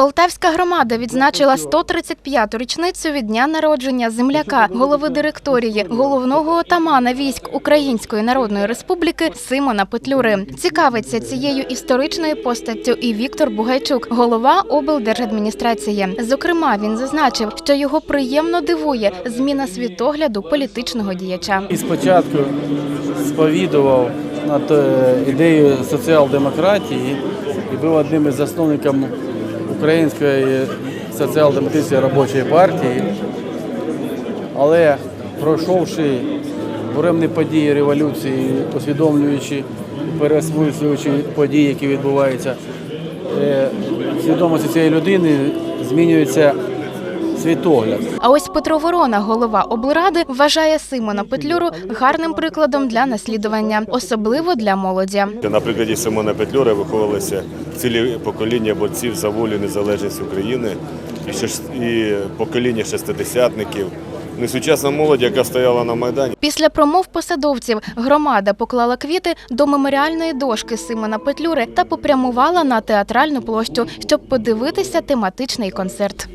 Полтавська громада відзначила 135-ту річницю від дня народження земляка, голови директорії, головного отамана військ Української Народної Республіки Симона Петлюри. Цікавиться цією історичною постаттю і Віктор Бугайчук, голова облдержадміністрації. Зокрема, він зазначив, що його приємно дивує зміна світогляду політичного діяча. І спочатку сповідував над е, ідеєю соціал-демократії і був одним із засновників Української соціал-демократичної робочої партії. Але пройшовши буремні події революції, усвідомлюючи, переосмислюючи події, які відбуваються, е, свідомості цієї людини змінюється світогляд. А ось Петро Ворона, голова облради, вважає Симона Петлюру гарним прикладом для наслідування, особливо для молоді. На прикладі Симона Петлюри виховувалися цілі покоління борців за волю і незалежність України і, шеш- і покоління шестидесятників. Ну, і сучасна молодь, яка стояла на Майдані. Після промов посадовців громада поклала квіти до меморіальної дошки Симона Петлюри та попрямувала на театральну площу, щоб подивитися тематичний концерт.